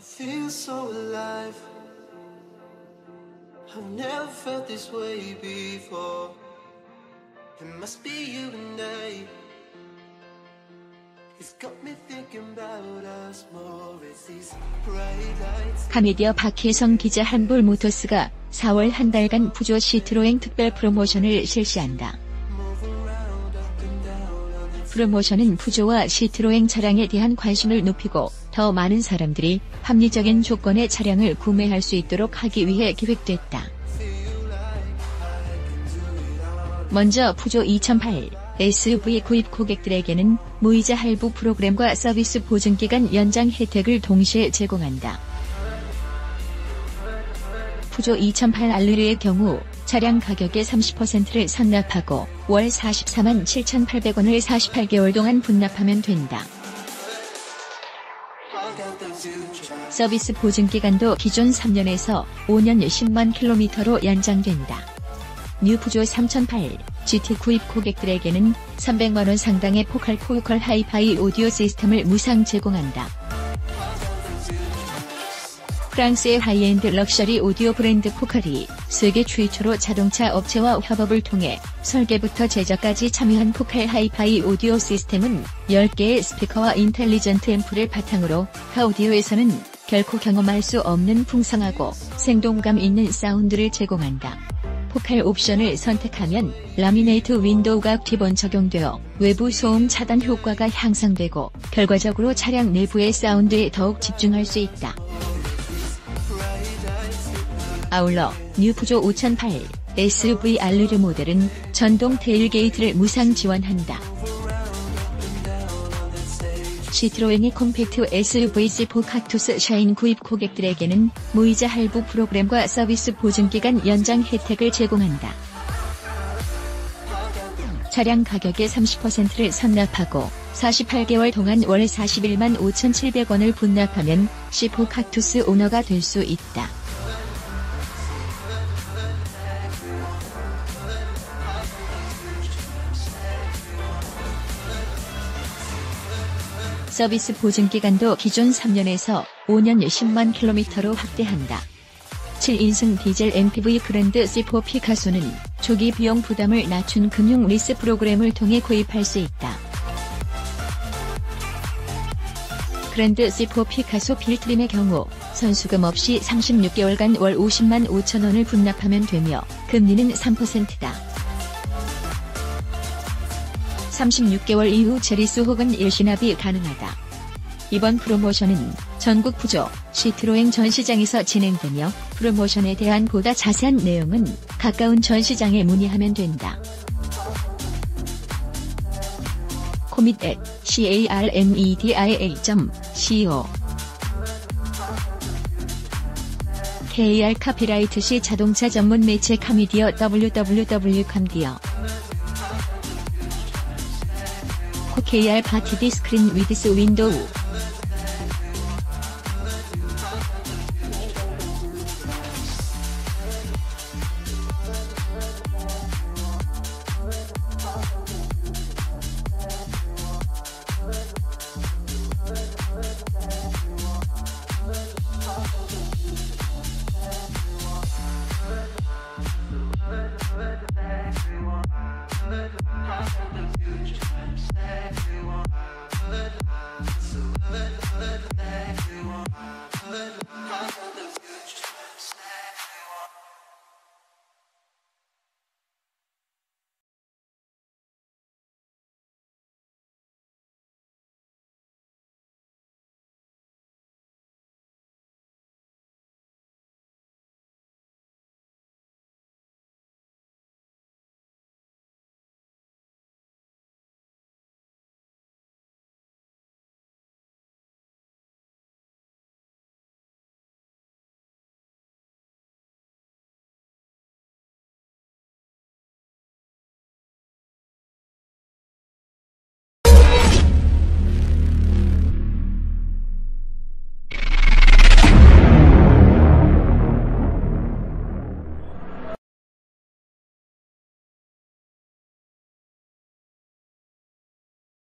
I feel so alive. I've never felt this way before. It must be you lights. 카미디어 박혜성 기자 한볼 모터스가 4월 한 달간 부조 시트로행 특별 프로모션을 실시한다. 프로모션은 푸조와 시트로행 차량에 대한 관심을 높이고 더 많은 사람들이 합리적인 조건의 차량을 구매할 수 있도록 하기 위해 기획됐다. 먼저 푸조 2008 SUV 구입 고객들에게는 무이자 할부 프로그램과 서비스 보증기간 연장 혜택을 동시에 제공한다. 푸조 2008 알르르의 경우 차량 가격의 30%를 선납하고 월 44만 7,800원을 48개월 동안 분납하면 된다. 서비스 보증 기간도 기존 3년에서 5년 10만 킬로미터로 연장된다. 뉴푸조 3008 GT 구입 고객들에게는 300만원 상당의 포컬 하이파이 오디오 시스템을 무상 제공한다. 프랑스의 하이엔드 럭셔리 오디오 브랜드 포칼이 세계 최초로 자동차 업체와 협업을 통해 설계부터 제작까지 참여한 포칼 하이파이 오디오 시스템은 10개의 스피커와 인텔리전트 앰프를 바탕으로 카오디오에서는 결코 경험할 수 없는 풍성하고 생동감 있는 사운드를 제공한다. 포칼 옵션을 선택하면 라미네이트 윈도우가 기본 적용되어 외부 소음 차단 효과가 향상되고 결과적으로 차량 내부의 사운드에 더욱 집중할 수 있다. 아울러 뉴푸조 5008 SUV 알르르 모델은 전동 테일게이트를 무상 지원한다. 시트로행의 콤팩트 SUV C4 카투스 샤인 구입 고객들에게는 무이자 할부 프로그램과 서비스 보증기간 연장 혜택을 제공한다. 차량 가격의 30%를 선납하고 48개월 동안 월 41만 5,700원을 분납하면 C4 카투스 오너가 될 수 있다. 서비스 보증 기간도 기존 3년에서 5년 10만 킬로미터로 확대한다. 7인승 디젤 MPV 그랜드 C4 피카소는 초기 비용 부담을 낮춘 금융 리스 프로그램을 통해 구입할 수 있다. 그랜드 C4 피카소 필트림의 경우 선수금 없이 36개월간 월 50만 5천 원을 분납하면 되며 금리는 3%다. 36개월 이후 제리스 혹은 일시납이 가능하다. 이번 프로모션은 전국 부조 시트로행 전시장에서 진행되며 프로모션에 대한 보다 자세한 내용은 가까운 전시장에 문의하면 된다. 코밋 at carmedia.co KR 카피라이트 시 자동차 전문 매체 카미디어 www.cam디어 KR 바티디 스크린 위드스 윈도우 but